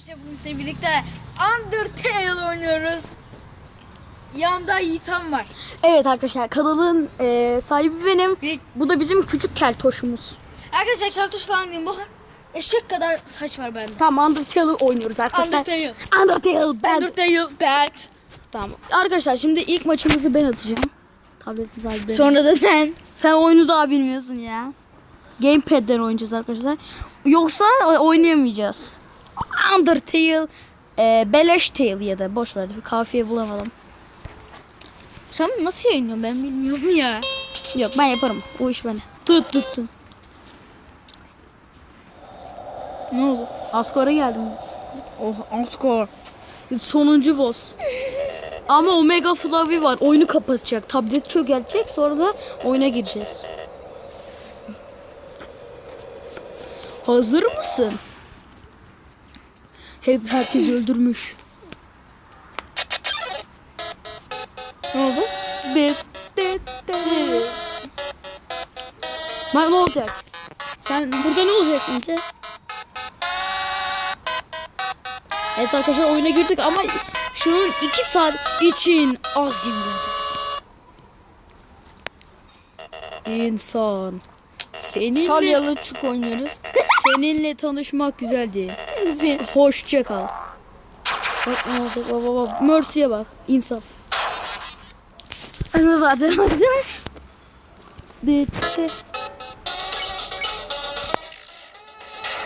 arkadaşlar bugün sizinle birlikte Undertale oynuyoruz. Yanımda Yiğitan var. Evet arkadaşlar kanalın e, sahibi benim. Bir- Bu da bizim küçük keltoşumuz. Arkadaşlar keltoş falan diyeyim bakın. Eşek kadar saç var bende. Tamam Undertale oynuyoruz arkadaşlar. Undertale. Undertale ben. Undertale bad. Tamam. Arkadaşlar şimdi ilk maçımızı ben atacağım. Tablet sahibi benim. Sonra da ben. Sen oyunu daha bilmiyorsun ya. Gamepad'den oynayacağız arkadaşlar. Yoksa oynayamayacağız. Undertale e, Beleş Tale ya da boş ver kafiye bulamadım. Sen nasıl yayınlıyorsun ben bilmiyorum ya. Yok ben yaparım. O iş bende. Tut tut tut. Ne oldu? Askor'a geldim. Oh Anskor. Sonuncu boss. Ama Omega Flavi var. Oyunu kapatacak. Tablet çökertecek. Sonra da oyuna gireceğiz. Hazır mısın? Hep herkes öldürmüş. Ne oldu? Dit. Ben ne olacak? Sen burada ne olacaksın işte? Evet arkadaşlar oyuna girdik ama şunun iki saat için azim İnsan. Seninle, Salyalı çuk oynuyoruz. seninle tanışmak güzeldi. Hoşça kal. Bak ne oldu baba baba. Mercy'ye bak. İnsaf. Ana zaten Bitti.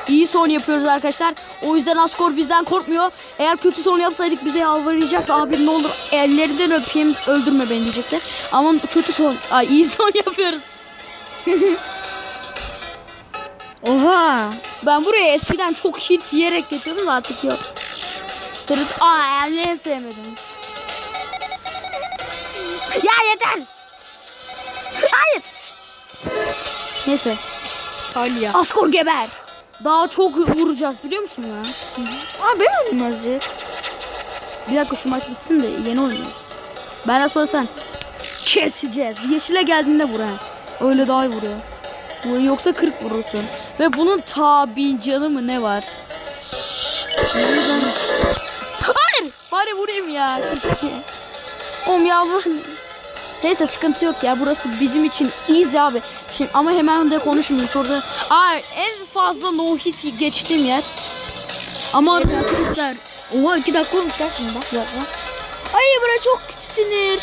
İyi son yapıyoruz arkadaşlar. O yüzden Askor bizden korkmuyor. Eğer kötü son yapsaydık bize yalvaracak. Abi ne olur ellerinden öpeyim öldürme beni diyecekler. Ama kötü son, ay iyi son yapıyoruz. Oha. Ben buraya eskiden çok hit diyerek geçiyordum artık yok. Tırıt. Aa ne sevmedim. Ya yeter. Hayır. Neyse. Salya. Askor geber. Daha çok vuracağız biliyor musun ya? Aa ben oynamaz ya. Bir dakika şu maç bitsin de yeni oynuyoruz. Benden sonra sen. Keseceğiz. Yeşile geldiğinde vur ha. Öyle daha iyi vuruyor. Yoksa 40 vurursun. Ve bunun tabi canı mı ne var? Hayır. Bari vurayım ya. 42. Oğlum ya bu... Neyse sıkıntı yok ya. Burası bizim için easy abi. Şimdi ama hemen de konuşmayayım. Sonra Aa, en fazla no hit geçtiğim yer. Ama arkadaşlar Oha iki dakika olmuş lan şimdi bak bak bak. Ay bura çok sinir.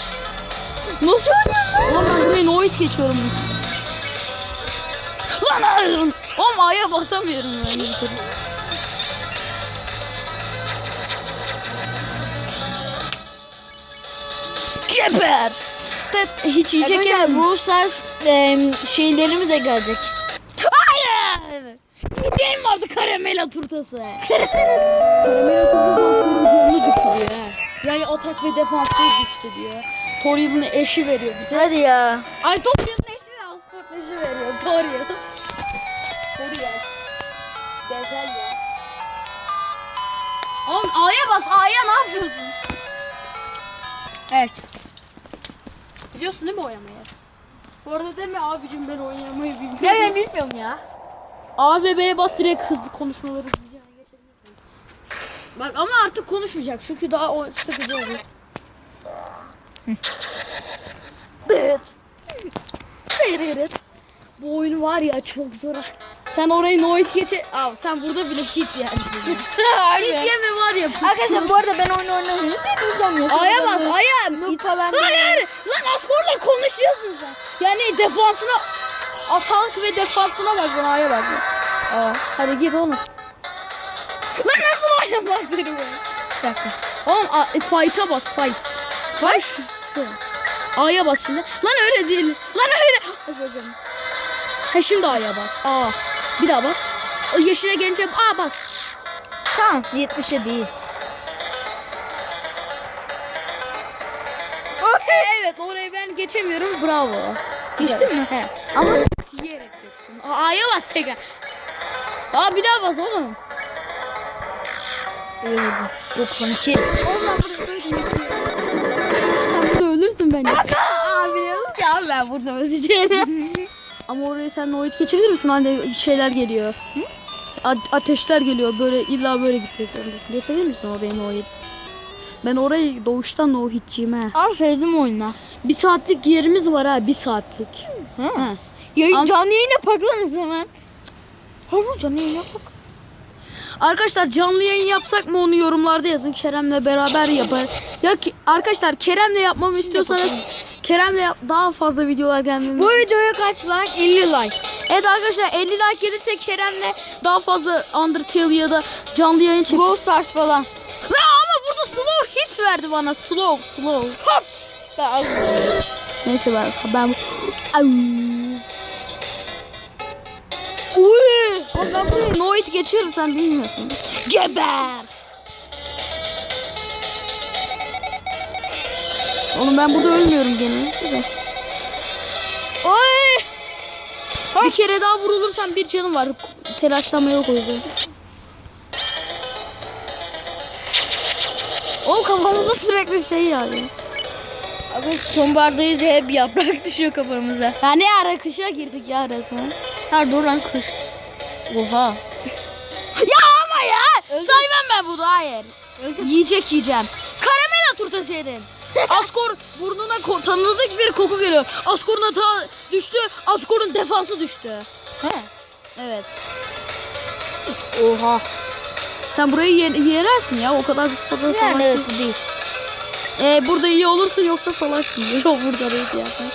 Nasıl oynuyorsun lan? Oğlum ben buraya no hit geçiyorum. Lan ağrım. Oğlum A'ya basamıyorum ben. bir türlü. Geber. Tet- Hiç yiyecek Arkadaşlar. Brawl Stars em, şeylerimiz de gelecek. Hayır. Gideyim vardı karamela turtası. karamela turtası canını düşürüyor ha. Yani atak ve defansı düşürüyor. Toriel'in eşi veriyor bize. Hadi ya. Ay Toriel'in Bezel ya. Oğlum A'ya bas A'ya ne yapıyorsun? Evet. Biliyorsun değil mi oynamayı? Bu arada deme abicim ben oynamayı bilmiyorum. Ben bilmiyorum ya. A ve B'ye bas direkt hızlı konuşmaları geçebilirsin. Bak ama artık konuşmayacak çünkü daha o sıkıcı. Evet. Evet. Bu oyun var ya çok zor. Sen orayı no hit geçe... Aa, sen burada bile hit yersin. hit yeme var ya. Arkadaşlar bu arada ben oyunu oynamıyorum. Deneyeceğim ya. Aya bas aya. Noob falan Lan hayır. Lan askorla konuşuyorsun sen. Yani defansına atak ve defansına bak bana aya bak. Aa, hadi git oğlum. Lan nasıl oynamak seni bu? Bir dakika. Oğlum a, e, fight'a bas fight. Fight şu. şu. A'ya bas şimdi. Lan öyle değil. Lan öyle. Ha şimdi A'ya bas. A. Bir daha bas. Yeşile gelince A bas. Tamam 70'e değil. Evet orayı ben geçemiyorum. Bravo. Geçtin mi? He. Ama diyerek geçtim. Aa, A'ya bas tekrar. Aa bir daha bas oğlum. 92. Oğlum ben burada ölürsün bence. Aa biliyorum ki abi ben burada öleceğim. Ama orayı sen Noit geçebilir misin? Hani şeyler geliyor. a- ateşler geliyor böyle illa böyle gitmek zorundasın. Geçebilir misin o benim o? Ben orayı doğuştan o hitçiyim ha. Al sevdim oyuna. Bir saatlik yerimiz var ha bir saatlik. Ha. Ha. Am- canlı yayın yapak lan o zaman. Harbi canlı yayın yapak. Arkadaşlar canlı yayın yapsak mı onu yorumlarda yazın. Kerem'le beraber yapar. Ya ki, arkadaşlar Kerem'le yapmamı istiyorsanız Kerem'le daha fazla videolar gelmemi. Bu videoya kaç like? 50 like. Evet arkadaşlar 50 like gelirse Kerem'le daha fazla Undertale ya da canlı yayın çek. Brawl Stars falan. Lan ama burada slow hit verdi bana. Slow slow. Hop. Neyse ben ben. Uy. Ben buraya no hit geçiyorum sen bilmiyorsun. Geber. Oğlum ben burada ölmüyorum gene. Oy. Bir kere daha vurulursam bir canım var. Telaşlama yok o yüzden. Oğlum kafamızda sürekli şey yağıyor. Arkadaşlar sonbahardayız ya hep yaprak düşüyor kafamıza. Ya ne ara kışa girdik ya resmen. Ha dur lan kış. Oha. Ya ama ya. Saymam ben bunu hayır. Öldüm. Yiyecek yiyeceğim. Karamela turtası yedin. Askor burnuna ko- tanıdık bir koku geliyor. Askor'un hata düştü. Askor'un defansı düştü. Ha. Evet. Oha. Sen burayı ye- yenersin ya. O kadar da salak salak Yani evet değil. Ee, burada iyi olursun yoksa salaksın. Yok burada değil yersin.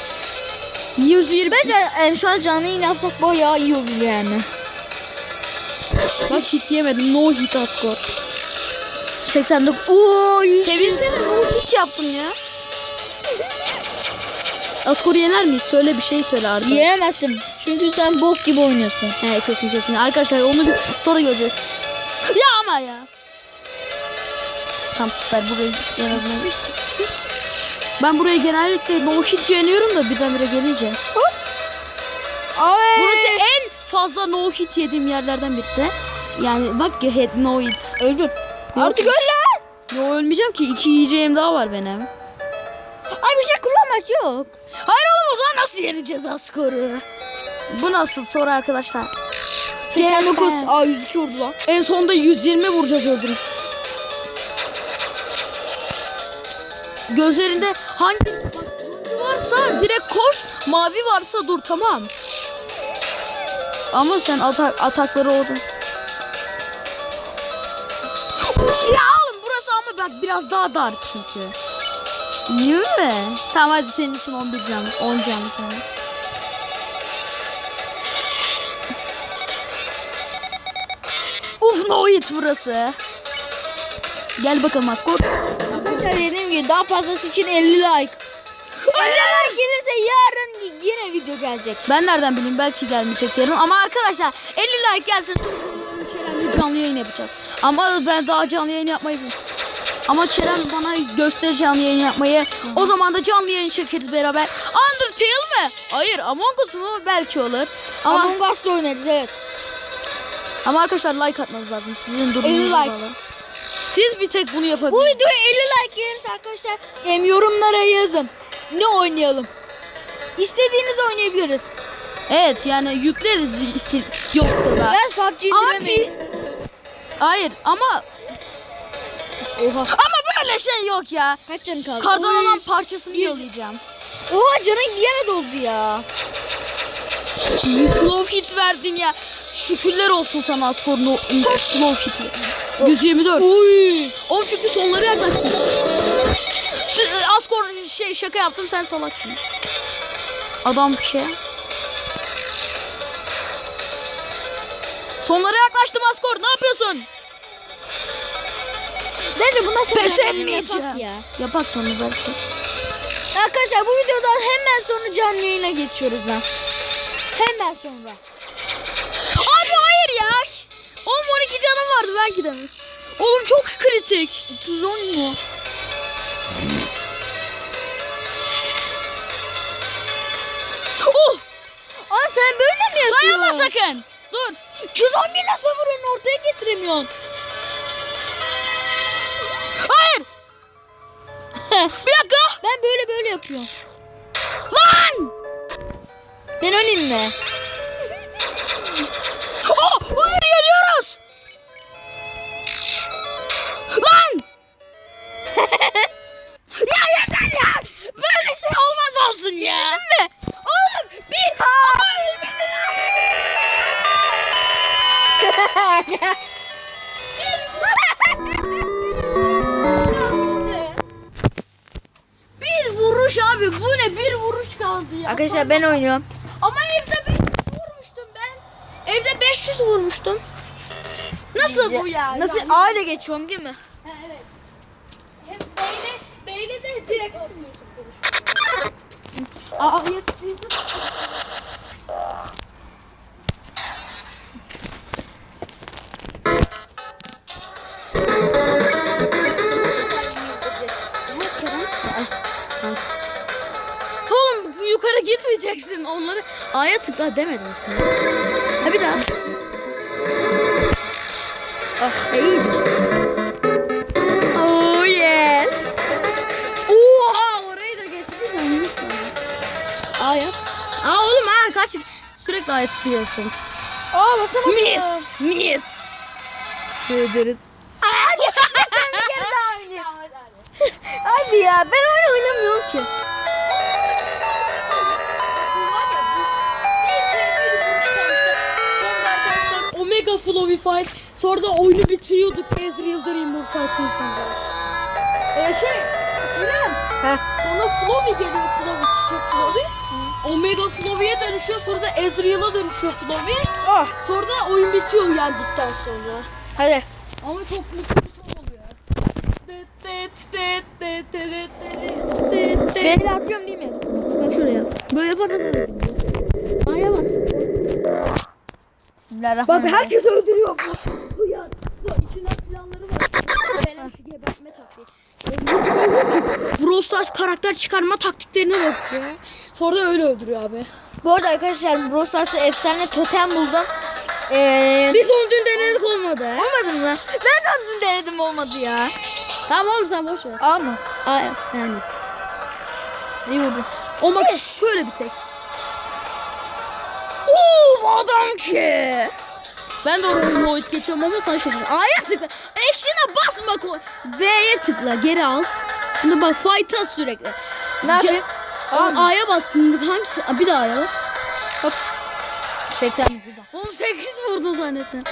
120. Bence e, şu an canlı yayın yapsak bayağı iyi olur yani. Bak hit yemedim. No hit Askor. 89. Oo 100. Sevinsene hit yaptım ya. Askor'u yener miyiz? Söyle bir şey söyle Arda. Yenemezsin. Çünkü sen bok gibi oynuyorsun. He kesin kesin. Arkadaşlar onu sonra göreceğiz. Ya ama ya. Tam süper burayı en azından. Ben burayı genellikle no hit yeniyorum da birdenbire gelince. Ay. Burası en fazla no hit yediğim yerlerden birisi. Yani bak ya head no hit. öldüm. Artık öl. Yo ölmeyeceğim ki iki yiyeceğim daha var benim. Ay bir şey kullanmak yok. Hayır oğlum o zaman nasıl yeneceğiz Askor'u? Bu nasıl soru arkadaşlar? 89. Aa 102 vurdu lan. En sonunda 120 vuracağız öldürüp. Gözlerinde hangi varsa direkt koş, mavi varsa dur tamam. Ama sen atak atakları oldun. Biraz daha dar çünkü. Değil mi? Tamam hadi senin için 11 can, 10 can sana. Uf no hit burası. Gel bakalım Askor. Arkadaşlar dediğim gibi daha fazlası için 50 like. 50 like gelirse yarın yine video gelecek. Ben nereden bileyim belki gelmeyecek yarın ama arkadaşlar 50 like gelsin. Canlı yayın yapacağız. Ama ben daha canlı yayın yapmayı ama Kerem bana göster canlı yayın yapmayı. O zaman da canlı yayın çekeriz beraber. Undertale mi? Hayır Among Us mu? Belki olur. Ama, Among Us'ta oynarız evet. ama arkadaşlar like atmanız lazım. Sizin 50 durumunuz like. bağlı. Siz bir tek bunu Bu yapabilirsiniz. videoya 50 like gelirse arkadaşlar em, yorumlara yazın. Ne oynayalım? İstediğiniz oynayabiliriz. Evet yani yükleriz. sil- Yok da. Ben PUBG Ama indiremeyiz. bir... Hayır ama Oha. ama böyle şey yok ya. Kaç canı kaldı? Kardan Oy. adam parçasını yalayacağım. Oha canın diğer doldu ya. Slow hit verdin ya. Şükürler olsun sana Askor no, slow hit. 124. Uy. Oğlum çünkü sonları yaklaştın. Askor şey şaka yaptım sen salaksın. Adam bir şey. Sonlara yaklaştım Askor ne yapıyorsun? Bence bundan sonra Pes etmeyeceğim. yapak ya. Yapak sonra belki. Arkadaşlar bu videodan hemen sonra canlı yayına geçiyoruz lan. Hemen sonra. Abi hayır ya. Oğlum 12 canım vardı belki de mi? Oğlum çok kritik. 30 mu? Oh! Aa sen böyle mi yapıyorsun? Dayanma sakın. Dur. 211 nasıl vuruyorsun ortaya getiremiyorsun. Bir dakika. Ben böyle böyle yapıyorum. Lan! Ben öleyim mi? Oh, kaldı ya. Arkadaşlar ben oynuyorum. Ama evde 500 vurmuştum ben. Evde 500 vurmuştum. Nasıl bu ya? Nasıl Yani- A ile geçiyorum değil mi? Ha, evet. Hem beyle, beyle de direkt konuşmayı. Aa yatışıyorsun. Onları A'ya tıkla demedim sana. Ha bir daha. Ah iyiydi. Oh yes. Oha orayı da geçti. Aa yap. Aa oğlum ha kaç sürekli A'ya tıklıyorsun. Aa basamadım. Miss. Miss. Deriz. Hadi ya ben oyun oynamıyorum ki. Omega Flowy Fight. Sonra da oyunu bitiriyorduk Ezreal Dreamer Fight'ın sonunda. Ee, şey, Kerem. Heh. Sonra Flowy geliyor Flowy, çiçek Flowy. Omega Flowy'ye dönüşüyor. Sonra da Ezreal'a dönüşüyor Flowy. Oh Sonra da oyun bitiyor yendikten sonra. hadi. Ama çok mutlu bir son oluyor. Beni atıyorum değil mi? Bak şuraya. Böyle yaparsan alırsın. A'ya bas. Bismillahirrahmanirrahim. Bak herkes öldürüyor bu. Ya. Bu içinden planları var. Böyle şu gebertme taktiği. Brawl Stars karakter çıkarma taktiklerine bak ya. Sonra öyle öldürüyor abi. Bu arada arkadaşlar Brawl Stars'ta efsane totem buldum. Ee, Biz onu dün denedik olmadı. olmadı mı? Ben de dün denedim olmadı ya. Tamam oğlum sen boş ver. A mı? Aa yani. İyi vurdu. O bak şöyle bir tek. Oo adam ki. Ben de oraya Lloyd geçiyorum ama sana şaşırıyorum. A'ya tıkla. Action'a basma koy. B'ye tıkla. Geri al. Şimdi bak fight'a sürekli. Ne yapayım? A'ya bas. Hangisi? Aa, Bir daha A'ya bas. Şeytan burada. Oğlum 8 vurdun zannettim.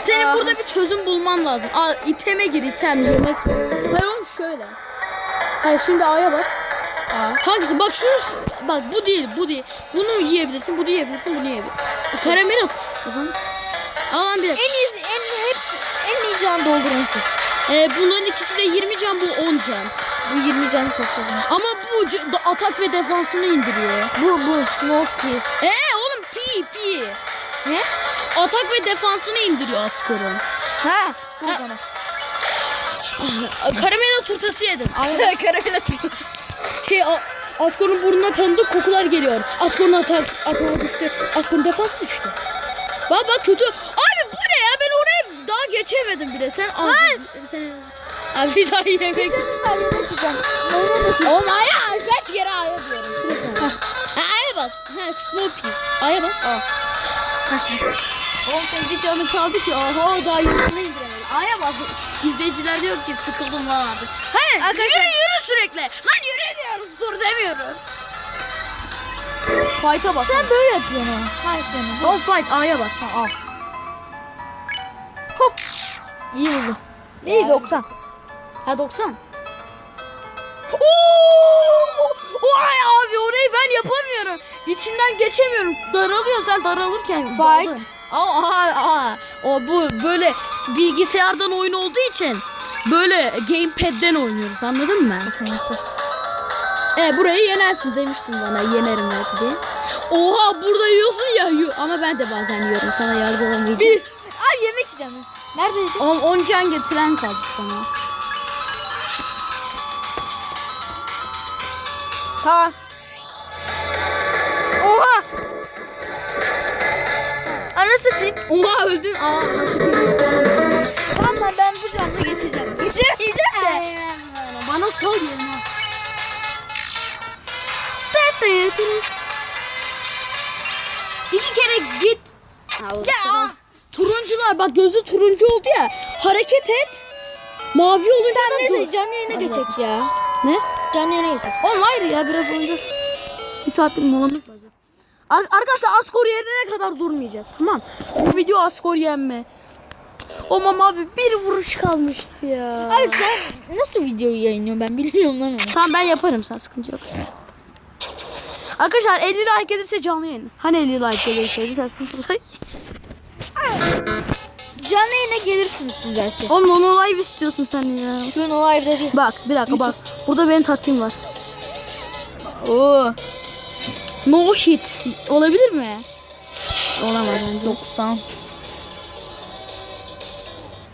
Senin burada bir çözüm bulman lazım. Aa, iteme gir item yemez. Hayır oğlum şöyle. Hayır şimdi A'ya bas. Hangisi? Bak şunu bak bu değil bu değil. Bunu yiyebilirsin bunu yiyebilirsin bunu yiyebilirsin. Karamel at. O zaman. Al lan bir. En iyisi, en hepsi, en iyi can dolduran seç. Ee, bunların ikisi de 20 can bu 10 can. Bu 20 canı seçelim. Ama bu atak ve defansını indiriyor. Bu, bu, smoke piece. Ee oğlum pi pi. Ne? Atak ve defansını indiriyor Askor'un. Ha, o zaman. Karamela turtası yedim. Karamela turtası. Şey Askor'un burnuna tanıdık kokular geliyor. Askor'un atak, atağı düştü. Askor'un defansı düştü. Bak bak kötü. Abi bu ne ya ben oraya daha geçemedim bile. Sen abi sen Abi daha yemek. Oğlum aya kaç kere aya diyorum. Ha, aya bas. Ha, slow piece. Aya bas. Aa. Oğlum bir canın kaldı ki. Oho daha yürüyüşünü indiremedim. Aya bas. İzleyiciler diyor ki sıkıldım lan artık. He Arkadaşlar- yürü yürü sürekli. Lan yürü diyoruz dur demiyoruz. Fight'a bas. Sen böyle yapıyorsun ha. Hayır senin. O fight A'ya bas. Ha, al. Hop. İyi oldu. İyi 90. Ha 90. Oo! Vay abi orayı ben yapamıyorum. İçinden geçemiyorum. Daralıyor sen daralırken. Fight. daldın. Aa, aa, aa. O bu böyle bilgisayardan oyun olduğu için böyle gamepad'den oynuyoruz anladın mı? E burayı yenersin demiştin bana yenerim belki diye. Oha burada yiyorsun ya yu- ama ben de bazen yiyorum sana yargılamayacağım. Bir. Ay yemek yiyeceğim. Neredeydi? Oğlum 10 can getiren kaldı sana. Tamam. Anasını satayım. Oha öldün. Aa nasıl? Tamam lan ben bu camda geçeceğim. Geçemeyeceğim de. Bana sor yerine. İki kere git. Ya. Turuncular bak gözü turuncu oldu ya. Hareket et. Mavi olunca Tamam da neyse dur. canlı yayına geçecek ya. Ne? Canlı yayına geçecek. Oğlum hayır ya biraz oynayacağız. Bir saatlik molamız var. Ar- arkadaşlar askor yerine kadar durmayacağız tamam. Bu video askor yenme. O mama abi bir vuruş kalmıştı ya. Ay sen nasıl videoyu yayınlıyorsun ben bilmiyorum lan onu. Tamam ben yaparım sen sıkıntı yok. Arkadaşlar 50 like gelirse canlı yayın. Hani 50 like gelirse sen sıfır like. Canlı yayına gelirsiniz siz belki. Oğlum onu live istiyorsun sen ya. Ben o live'da değil. Bak bir dakika bak. Burada benim taktiğim var. Oo. No hit. Olabilir mi? Olamaz bence. 90.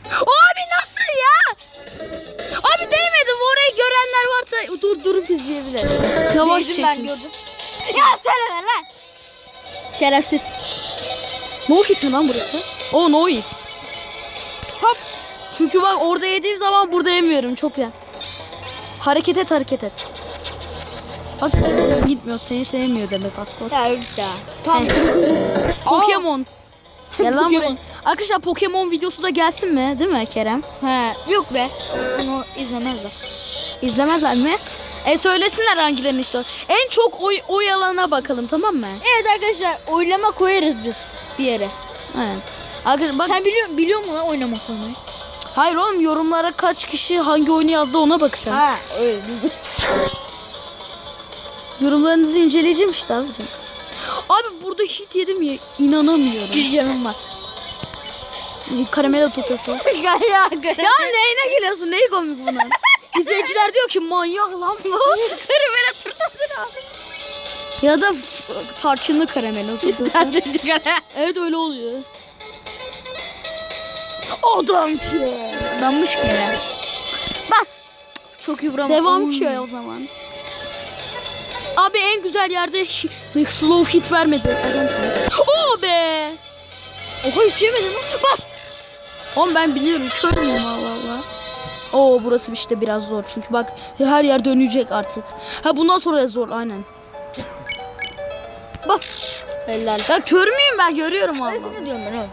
Abi nasıl ya? Abi değmedim. Orayı görenler varsa durdurup izleyebilir. Yavaş Değdim ben çekin. gördüm. Ya söyleme lan. Şerefsiz. No hit mi lan burası? O no hit. Hop. Çünkü bak orada yediğim zaman burada yemiyorum. Çok ya. Hareket et hareket et. Bak gitmiyor seni sevmiyor demek paspor. Ya öyle ya. Tam. Pokemon. Gel lan buraya. Pokemon. Arkadaşlar Pokemon videosu da gelsin mi? Değil mi Kerem? He. Yok be. Onu izlemezler. İzlemezler mi? E söylesinler hangilerini istiyor. En çok oy, oy alana bakalım tamam mı? Evet arkadaşlar oylama koyarız biz bir yere. Evet. Arkadaşlar bak Sen biliyor, biliyor musun lan oynama koymayı? hayır oğlum yorumlara kaç kişi hangi oyunu yazdı ona bakacağım. Ha öyle. Yorumlarınızı inceleyeceğim işte abicim. Abi burada hit yedim ya inanamıyorum. bir canım var. Karamela tutası. ya ya. neyine gülüyorsun? Neyi komik bunun? İzleyiciler diyor ki manyak lan bu. Karamela turtasını al. ya da tarçınlı karamela tutası. evet öyle oluyor. Adam ki. Adammış ki. Bas. Çok iyi vuramadım. Devam Oy. ki o zaman. Abi en güzel yerde slow hit vermedi. Ki. Oo be. Oha hiç yemedin lan. Bas. Oğlum ben biliyorum kör müyüm Allah Allah. Oo burası işte biraz zor çünkü bak her yer dönecek artık. Ha bundan sonra zor aynen. Bas. Helal. Ya kör müyüm ben görüyorum Allah. Ne diyorum ben oğlum?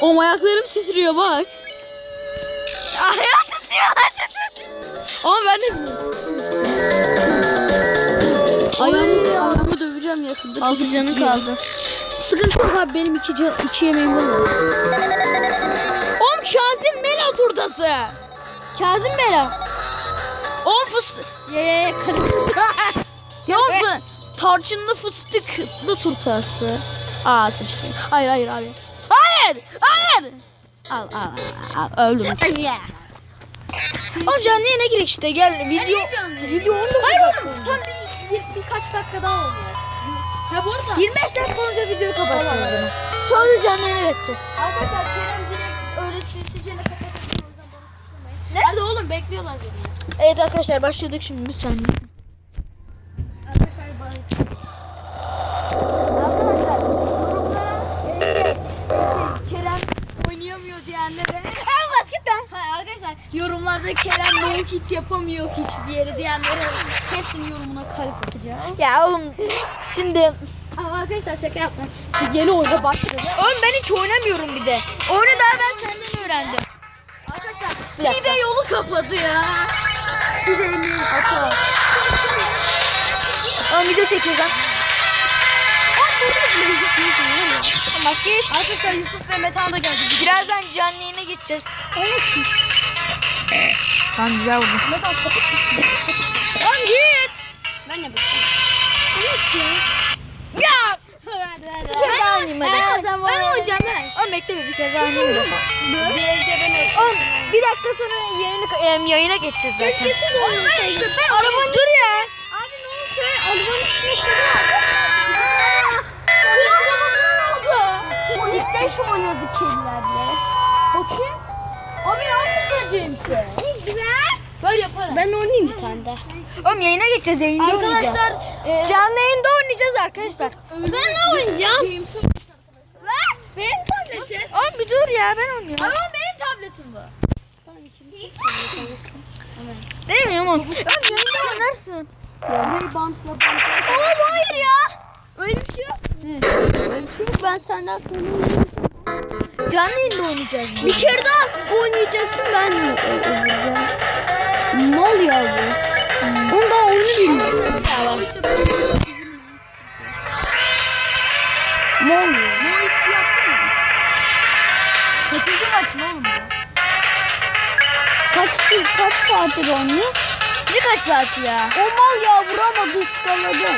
Oğlum ayaklarım titriyor bak. Ayağı titriyor. Ama ben de... Ayağımı, ayağımı döveceğim yakında. Altı canı kaldı. Sıkıntı yok abi benim iki, can, iki yemeğim var. Oğlum Kazım Mela turtası. Kazım Bela. Oğlum fıstık. Ye ye ye. Ya fı- tarçınlı fıstıklı turtası. Aa sıçtı. Hayır hayır abi. Hayır. Hayır. Al al. al. Öldüm. Oğlum canlı yayına girek işte gel video video 19 dakika oldu. Tam bir, birkaç dakika daha oluyor. Ha bu arada 25 dakika olunca videoyu kapatacağız. Sonra canlı yayına geçeceğiz. arkadaşlar Kerem direkt öyle silsicene kapatıyor. Ne? Hadi oğlum bekliyorlar seni. Evet arkadaşlar başladık şimdi bir saniye. Arkadaşlar bana Arkadaşlar yorumlara e, şey, şey, Kerem oynayamıyor diyenlere Al basket lan. Hayır arkadaşlar yorumlarda Kerem no hit yapamıyor hiçbir yere diyenlere hepsinin yorumuna kalp atacağım. Ya oğlum şimdi Ama arkadaşlar şaka yaptım. Yeni oyuna başladı. oğlum ben hiç oynamıyorum bir de. Oyunu daha ben senden öğrendim. Arkadaşlar Bir de yolu kapadı ya. Bir de emin hata. Oğlum video çekiyoruz lan. Arkadaşlar Yusuf ve Metan da geldi. Birazdan canlı yayına geçeceğiz. Tamam güzel oldu. Metan sapık mısın? Oğlum git. Ben yapayım. Ya. Hadi hadi. Bir kere daha oynayayım hadi. Ben oynayacağım ben. Oğlum bekle bir kere daha oynayayım. Bir evde ben. Oğlum bir dakika sonra yayına, em, yayına geçeceğiz zaten. Keşke siz oynasaydınız. işte ben arabanın... Dur ya. Abi ne oldu? Arabanın üstüne. Soyun arabası ne oldu? Sonic'te şu oynadık kedilerle. Bakayım. Abi ne yaptın James'e? Güzel. Böyle yaparım. Ben oynayayım bir tane daha. Oğlum yayına geçeceğiz yayında oynayacağız. Arkadaşlar e, Canlı yayında oynayacağız arkadaşlar. ben de oynayacağım. Ver. Benim tabletim. Oğlum bir dur ya ben oynuyorum. Ama benim tabletim bu. Vermiyorum oğlum. Oğlum yayında oynarsın. Hey bantla bantla. Oğlum hayır ya. Öyle bir şey yok. Çünkü ben senden sonra Canlı yayında oynayacağız. Bir kere daha oynayacaksın ben mi oynayacağım? Mal ya bu. Onu daha oyunu bilmiyorum. Ne oluyor? Bu hiç yaptın mı? Kaçıncı maç mı oğlum bu? Kaç, kaç saattir oynuyor? Ne kaç saat ya? O mal ya vuramadı ıskaladım.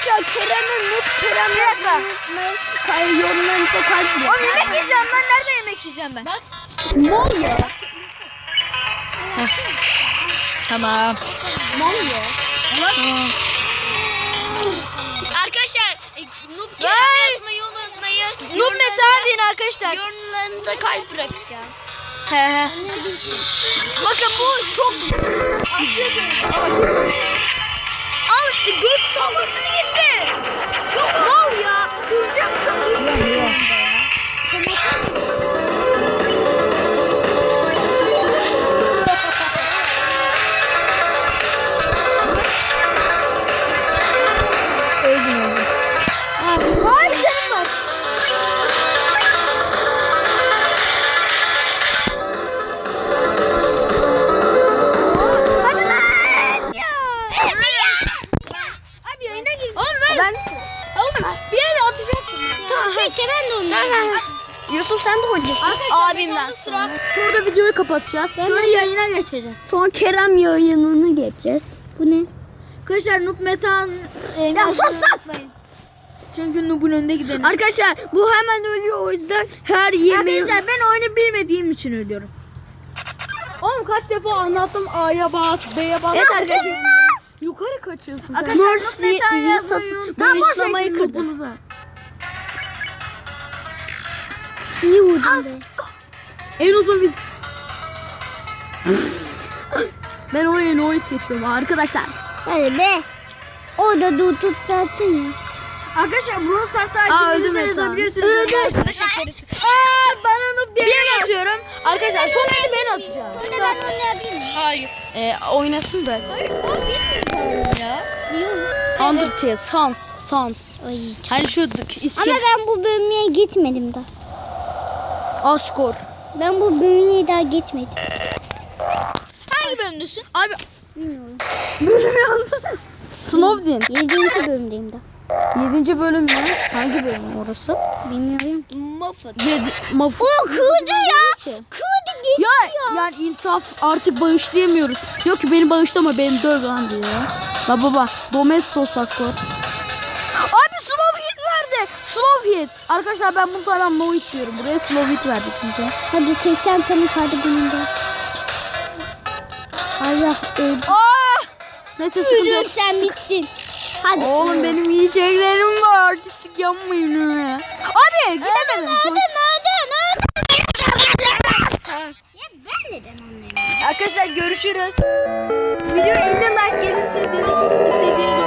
Arkadaşlar Kerem'in Nup Kerem yazmayı unutmayın. Kay, yorumlarınıza kalp bırakın. Oğlum yemek yiyeceğim ben. Nerede yemek yiyeceğim ben? Mal ya. Tamam. Mal ya. Arkadaşlar e, Noob! Kerem yazmayı unutmayın. Noob Meta deyin arkadaşlar. Yorumlarınıza kalp bırakacağım. Bakın bu çok Al işte göt saldırısı gitti. Videoyu kapatacağız. Sonra yayına geçeceğiz. Son Kerem yayınını geçeceğiz. Bu ne? Arkadaşlar Noob Meta'nın e, Ya sus. Çünkü Noob'un önünde gidelim. Arkadaşlar bu hemen ölüyor o yüzden her yemeği... Arkadaşlar ben oyunu bilmediğim için ölüyorum. Oğlum kaç defa anlattım A'ya bas, B'ye bas. Evet arkadaşlar. Yukarı kaçıyorsun sen. Arkadaşlar Noob Mercy, Meta iyi yazmayı saf- unutmayın. Ben Boş kırdım. İyi vurdun be. En uzun vid... ben oraya Noit geçiyorum arkadaşlar. Hadi be. Orada dur tut ya. Arkadaşlar Brawl Stars de Meta. yazabilirsiniz. Öldüm. Aa, bana Noob diye bir atıyorum. Arkadaşlar son eli ben atacağım. Ben oynayabilir miyim? Hayır. Ee, oynasın ben. Ya. Undertale, Sans, Sans. Ay. Hani şu Ama iskelet ben bu bölümeye gitmedim daha. Asgore. Ben bu bölümeye daha geçmedim. Hangi bölümdesin? Abi Bilmiyorum. bölüm yazdı. Snowden. Yedinci bölümdeyim daha. 7. bölüm mü? Hangi bölüm orası? Bilmiyorum. Muffin. 7. Maf O kırdı ya. Kırdı gitti ya yani insaf artık bağışlayamıyoruz. Diyor ki beni bağışlama beni döv lan diyor. Baba baba. Domestos Asgore. Abi slow hit verdi. Slow hit. Arkadaşlar ben bunu saymam no hit diyorum. Buraya slow hit verdi çünkü. Hadi 80 canı kaldı bunun da. Allah öldü. Aa! Neyse sıkıntı yok. Öldün sen bittin. Hadi. Oğlum benim yiyeceklerim var. Artistik yapmayın öyle. Abi gidemedim. Öldün öldün öldün. Ya ben neden anlayayım? Arkadaşlar görüşürüz. Video 50 like gelirse dedik